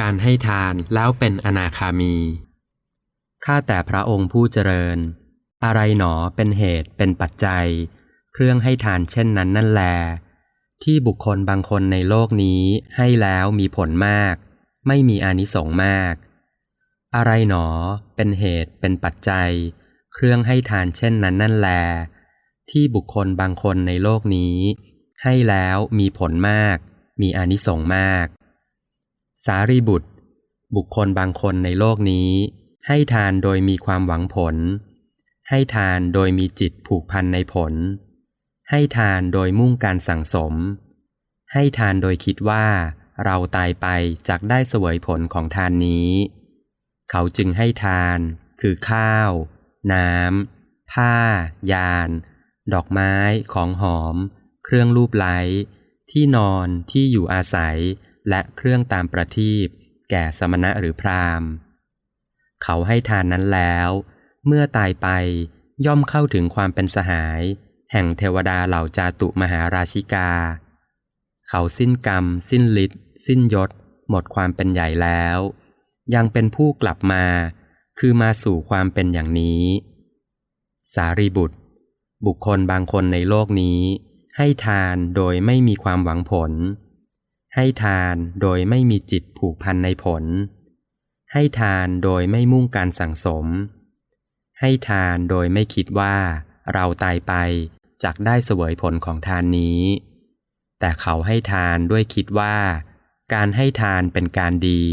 การให้ทานแล้วเป็นอนาคามี ข้าแต่พระองค์ผู้เจริญ อะไรหนอเป็นเหตุเป็นปัจจัย เครื่องให้ทานเช่นนั้นนั่นแล ที่บุคคลบางคนในโลกนี้ให้แล้วมีผลมาก ไม่มีอานิสงส์มาก อะไรหนอเป็นเหตุเป็นปัจจัย เครื่องให้ทานเช่นนั้นนั่นแล ที่บุคคลบางคนในโลกนี้ ให้แล้วมีผลมาก มีอานิสงส์มาก สารีบุตร บุคคลบางคนในโลกนี้ ให้ทานโดยมีความหวังผล ให้ทานโดยมีจิตผูกพันในผล ให้ทานโดยมุ่งการสั่งสม ให้ทานโดยคิดว่า เราตายไปจากได้เสวยผลของทานนี้ เขาจึงให้ทาน คือข้าว น้ำผ้า ยาน ดอกไม้ ของหอม เครื่องรูปไล้ที่นอนที่อยู่อาศัย และเครื่องตามประทีปแก่สมณะหรือพราหมณ์ เขาให้ทานนั้นแล้ว เมื่อตายไปย่อมเข้าถึงความเป็นสหาย แห่งเทวดาเหล่าจาตุมหาราชิกา เขาสิ้นกรรม สิ้นฤทธิ์สิ้นยศ หมดความเป็นใหญ่แล้ว ยังเป็นผู้กลับมา คือมาสู่ความเป็นอย่างนี้ สารีบุตร บุคคลบางคนในโลกนี้ ให้ทานโดยไม่มีความหวังผล ให้ทานโดยไม่มีจิตผูกพันในผล ให้ทานโดยไม่มุ่งการสั่งสม ให้ทานโดยไม่คิดว่าเราตายไปจากได้เสวยผลของทานนี้ แต่เขาให้ทานด้วยคิดว่า การให้ทานเป็นการดี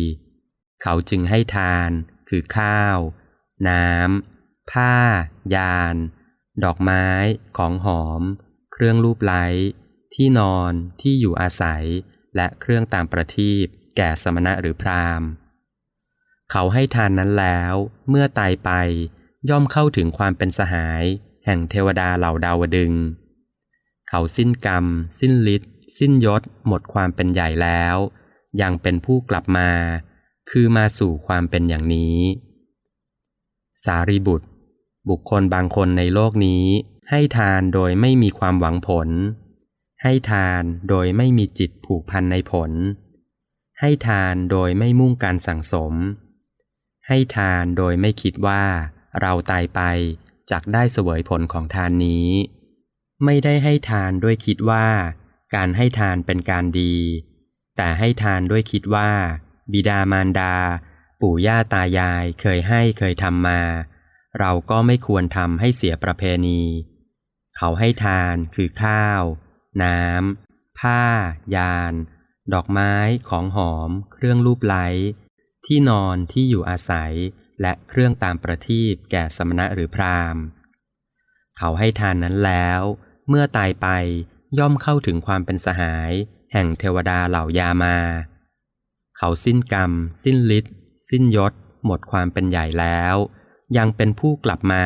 เขาจึงให้ทานคือข้าว น้ำ ผ้า ยาน ดอกไม้ ของหอม เครื่องรูปไล้ ที่นอน ที่อยู่อาศัย และเครื่องตามประทีปแก่สมณะหรือพราหมณ์ เขาให้ทานนั้นแล้ว เมื่อตายไปย่อมเข้าถึงความเป็นสหาย แห่งเทวดาเหล่าดาวดึง เขาสิ้นกรรม สิ้นฤทธิ์สิ้นยศ หมดความเป็นใหญ่แล้ว ยังเป็นผู้กลับมา คือมาสู่ความเป็นอย่างนี้ สารีบุตร บุคคลบางคนในโลกนี้ให้ทานโดยไม่มีความหวังผล ให้ทานโดยไม่มีจิตผูกพันในผล ให้ทานโดยไม่มุ่งการสั่งสม ให้ทานโดยไม่คิดว่า เราตายไปจากได้เสวยผลของทานนี้ ไม่ได้ให้ทานด้วยคิดว่า การให้ทานเป็นการดี แต่ให้ทานด้วยคิดว่า บิดามารดา ปู่ย่าตายายเคยให้เคยทำมา เราก็ไม่ควรทำให้เสียประเพณี เขาให้ทานคือข้าว น้ำ ผ้า ยาน ดอกไม้ ของหอม เครื่องรูปไล้ ที่นอนที่อยู่อาศัย และเครื่องตามประทีปแก่สมณะหรือพราหมณ์ เขาให้ทานนั้นแล้ว เมื่อตายไปย่อมเข้าถึงความเป็นสหาย แห่งเทวดาเหล่ายามา เขาสิ้นกรรม สิ้นฤทธิ์สิ้นยศ หมดความเป็นใหญ่แล้ว ยังเป็นผู้กลับมา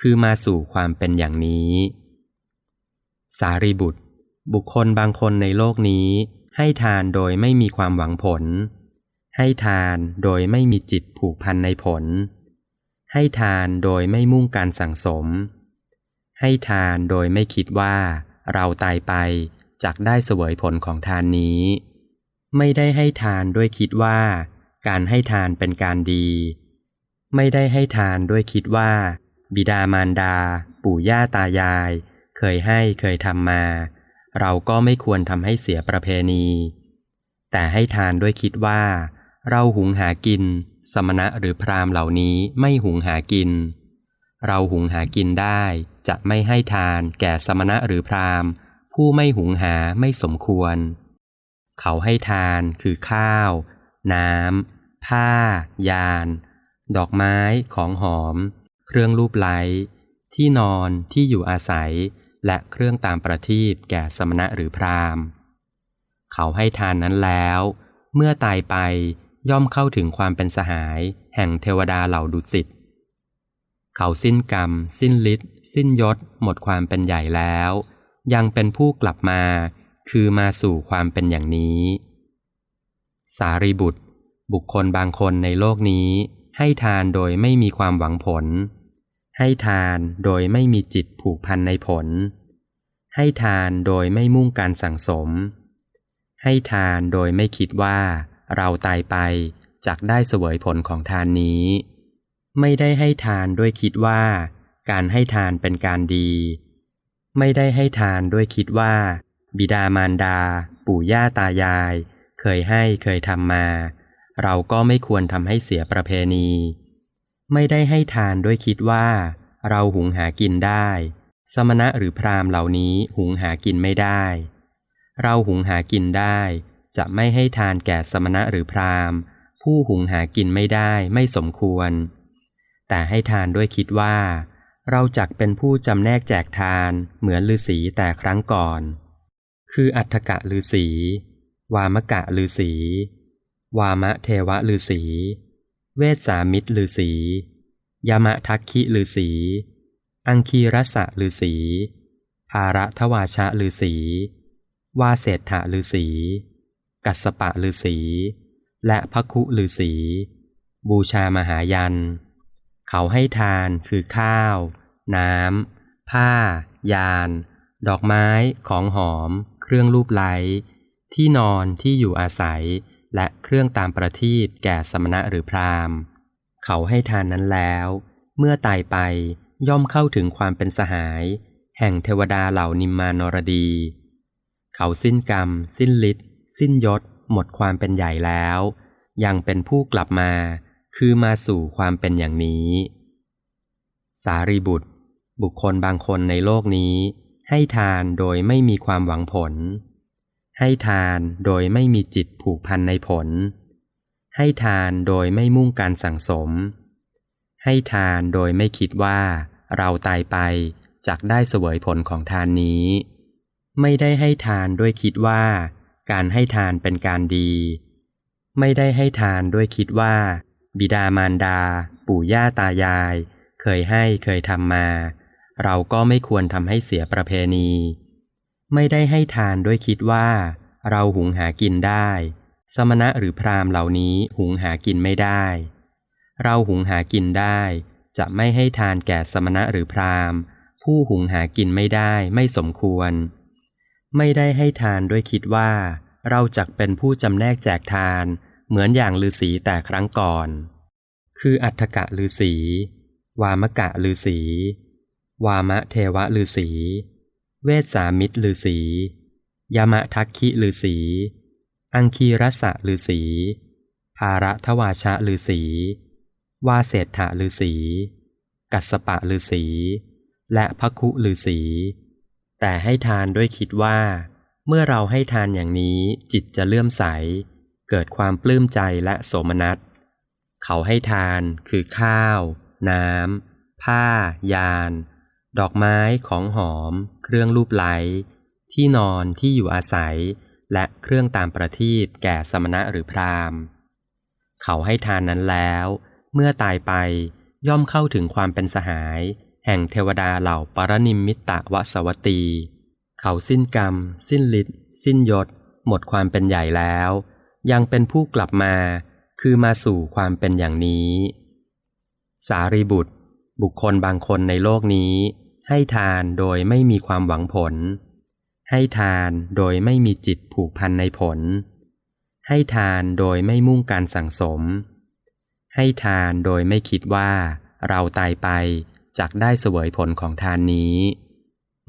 คือมาสู่ความเป็นอย่างนี้ สารีบุตร บุคคลบางคนในโลกนี้ ให้ทานโดยไม่มีความหวังผล ให้ทานโดยไม่มีจิตผูกพันในผล ให้ทานโดยไม่มุ่งการสั่งสม ให้ทานโดยไม่คิดว่า เราตายไปจากได้เสวยผลของทานนี้ ไม่ได้ให้ทานด้วยคิดว่า การให้ทานเป็นการดี ไม่ได้ให้ทานด้วยคิดว่า บิดามารดา ปู่ย่าตายาย เคยให้เคยทำมา เราก็ไม่ควรทำให้เสียประเพณี แต่ให้ทานด้วยคิดว่า เราหุงหากิน สมณะหรือพราหมณ์เหล่านี้ไม่หุงหากิน เราหุงหากินได้ จะไม่ให้ทานแก่สมณะหรือพราหมณ์ ผู้ไม่หุงหาไม่สมควร เขาให้ทานคือข้าว น้ำผ้า ยาน ดอกไม้ของหอม เครื่องรูปไล้ที่นอนที่อยู่อาศัย และเครื่องตามประทีปแก่สมณะหรือพราหมณ์ เขาให้ทานนั้นแล้ว เมื่อตายไปย่อมเข้าถึงความเป็นสหาย แห่งเทวดาเหล่าดุสิต เขาสิ้นกรรม สิ้นฤทธิ์สิ้นยศ หมดความเป็นใหญ่แล้ว ยังเป็นผู้กลับมา คือมาสู่ความเป็นอย่างนี้ สารีบุตร บุคคลบางคนในโลกนี้ ให้ทานโดยไม่มีความหวังผล ให้ทานโดยไม่มีจิตผูกพันในผล ให้ทานโดยไม่มุ่งการสั่งสม ให้ทานโดยไม่คิดว่า เราตายไปจักได้เสวยผลของทานนี้ ไม่ได้ให้ทานด้วยคิดว่า การให้ทานเป็นการดี ไม่ได้ให้ทานด้วยคิดว่า บิดามารดา ปู่ย่าตายาย เคยให้เคยทำมา เราก็ไม่ควรทำให้เสียประเพณี ไม่ได้ให้ทานด้วยคิดว่า เราหุงหากินได้ สมณะหรือพราหมณ์เหล่านี้หุงหากินไม่ได้ เราหุงหากินได้ จะไม่ให้ทานแก่สมณะหรือพราหมณ์ ผู้หุงหากินไม่ได้ไม่สมควร แต่ให้ทานด้วยคิดว่า เราจักเป็นผู้จำแนกแจกทานเหมือนฤาษีแต่ครั้งก่อน คืออัฏฐกะฤาษีวามกะฤาษีวามะเทวะฤาษี เวสามิตรฤาษียามะทักขิฤาษีอังคีรสะฤาษีภาระทวาชะฤาษีวาเศรษฐฤาษีกัสสปะฤาษีและพระคุฤาษีบูชามหายัน เขาให้ทานคือข้าว น้ำ ผ้า ยาน ดอกไม้ ของหอม เครื่องรูปไล้ ที่นอนที่อยู่อาศัย และเครื่องตามประทีปแก่สมณะหรือพราหมณ์ เขาให้ทานนั้นแล้ว เมื่อตายไปย่อมเข้าถึงความเป็นสหาย แห่งเทวดาเหล่านิมมานรดี เขาสิ้นกรรม สิ้นฤทธิ์สิ้นยศ หมดความเป็นใหญ่แล้ว ยังเป็นผู้กลับมา คือมาสู่ความเป็นอย่างนี้ สารีบุตร บุคคลบางคนในโลกนี้ ให้ทานโดยไม่มีความหวังผล ให้ทานโดยไม่มีจิตผูกพันในผล ให้ทานโดยไม่มุ่งการสั่งสม ให้ทานโดยไม่คิดว่า เราตายไปจักได้เสวยผลของทานนี้ ไม่ได้ให้ทานด้วยคิดว่า การให้ทานเป็นการดี ไม่ได้ให้ทานด้วยคิดว่า บิดามารดา ปู่ย่าตายาย เคยให้เคยทำมา เราก็ไม่ควรทำให้เสียประเพณี ไม่ได้ให้ทานด้วยคิดว่า เราหุงหากินได้ สมณะหรือพราหมณ์เหล่านี้หุงหากินไม่ได้ เราหุงหากินได้ จะไม่ให้ทานแก่สมณะหรือพราหมณ์ ผู้หุงหากินไม่ได้ไม่สมควร ไม่ได้ให้ทานด้วยคิดว่า เราจักเป็นผู้จำแนกแจกทาน เหมือนอย่างฤาษีแต่ครั้งก่อน คืออัฏฐกะฤาษีวามกะฤาษีวามะเทวะฤาษี เวสสามิตรฤาษียามะทักขิฤาษีอังคีรสะฤาษีภาระทวาชะฤาษีวาเศรษฐฤาษีกัสปะฤาษีและพระคุฤาษีแต่ให้ทานด้วยคิดว่า เมื่อเราให้ทานอย่างนี้จิตจะเลื่อมใส เกิดความปลื้มใจและโสมนัส เขาให้ทานคือข้าว น้ำผ้ายาน ดอกไม้ของหอม เครื่องรูปไล้ที่นอนที่อยู่อาศัย และเครื่องตามประทีปแก่สมณะหรือพราหมณ์ เขาให้ทานนั้นแล้ว เมื่อตายไปย่อมเข้าถึงความเป็นสหาย แห่งเทวดาเหล่าปรนิมมิตะวสวตี เขาสิ้นกรรม สิ้นฤทธิ์สิ้นยศ หมดความเป็นใหญ่แล้ว ยังเป็นผู้กลับมา คือมาสู่ความเป็นอย่างนี้ สารีบุตร บุคคลบางคนในโลกนี้ ให้ทานโดยไม่มีความหวังผล ให้ทานโดยไม่มีจิตผูกพันในผล ให้ทานโดยไม่มุ่งการสั่งสม ให้ทานโดยไม่คิดว่า เราตายไปจักได้เสวยผลของทานนี้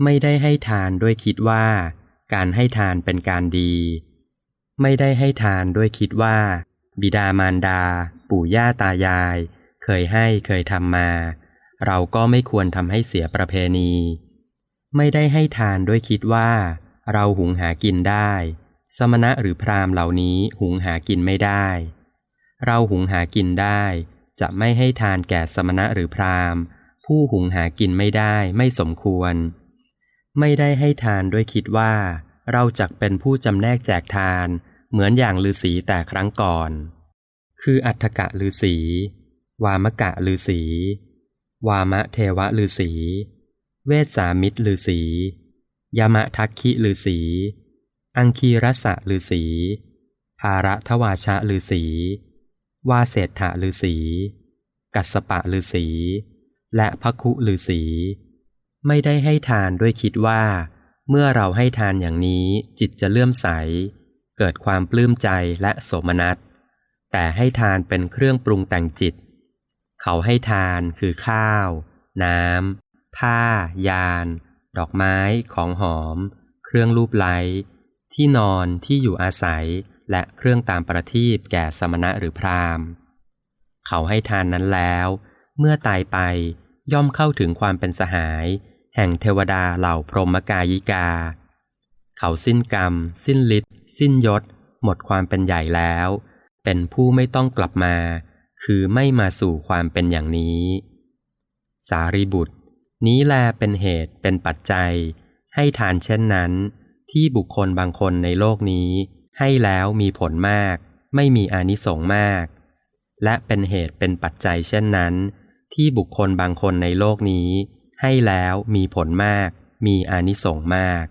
ไม่ได้ให้ทานด้วยคิดว่า การให้ทานเป็นการดี ไม่ได้ให้ทานด้วยคิดว่า บิดามารดา ปู่ย่าตายาย เคยให้เคยทำมา เราก็ไม่ควรทำให้เสียประเพณี ไม่ได้ให้ทานด้วยคิดว่า เราหุงหากินได้ สมณะหรือพราหมณ์เหล่านี้หุงหากินไม่ได้ เราหุงหากินได้ จะไม่ให้ทานแก่สมณะหรือพราหมณ์ ผู้หุงหากินไม่ได้ไม่สมควร ไม่ได้ให้ทานด้วยคิดว่า เราจักเป็นผู้จำแนกแจกทาน เหมือนอย่างฤาษีแต่ครั้งก่อน คืออัฏฐกะฤาษีวามกะฤาษี วามะเทวะฤาษีเวสามิตรฤาษียามะทักขิฤาษีอังคีรสะฤาษีภาระทวาชะฤาษีวาเศรษฐะฤาษีกัสปะฤาษีและพระคุฤาษีไม่ได้ให้ทานด้วยคิดว่า เมื่อเราให้ทานอย่างนี้จิตจะเลื่อมใส เกิดความปลื้มใจและโสมนัส แต่ให้ทานเป็นเครื่องปรุงแต่งจิต เขาให้ทานคือข้าว น้ำ ผ้า ยาน ดอกไม้ ของหอม เครื่องรูปไล้ที่นอนที่อยู่อาศัย และเครื่องตามประทีปแก่สมณะหรือพราหมณ์ เขาให้ทานนั้นแล้ว เมื่อตายไปย่อมเข้าถึงความเป็นสหาย แห่งเทวดาเหล่าพรหมกายิกา เขาสิ้นกรรม สิ้นฤทธิ์สิ้นยศ หมดความเป็นใหญ่แล้ว เป็นผู้ไม่ต้องกลับมา คือไม่มาสู่ความเป็นอย่างนี้ สารีบุตร นี้แลเป็นเหตุเป็นปัจจัย ให้ทานเช่นนั้น ที่บุคคลบางคนในโลกนี้ ให้แล้วมีผลมาก ไม่มีอานิสงส์มาก และเป็นเหตุเป็นปัจจัยเช่นนั้น ที่บุคคลบางคนในโลกนี้ ให้แล้วมีผลมาก มีอานิสงส์มาก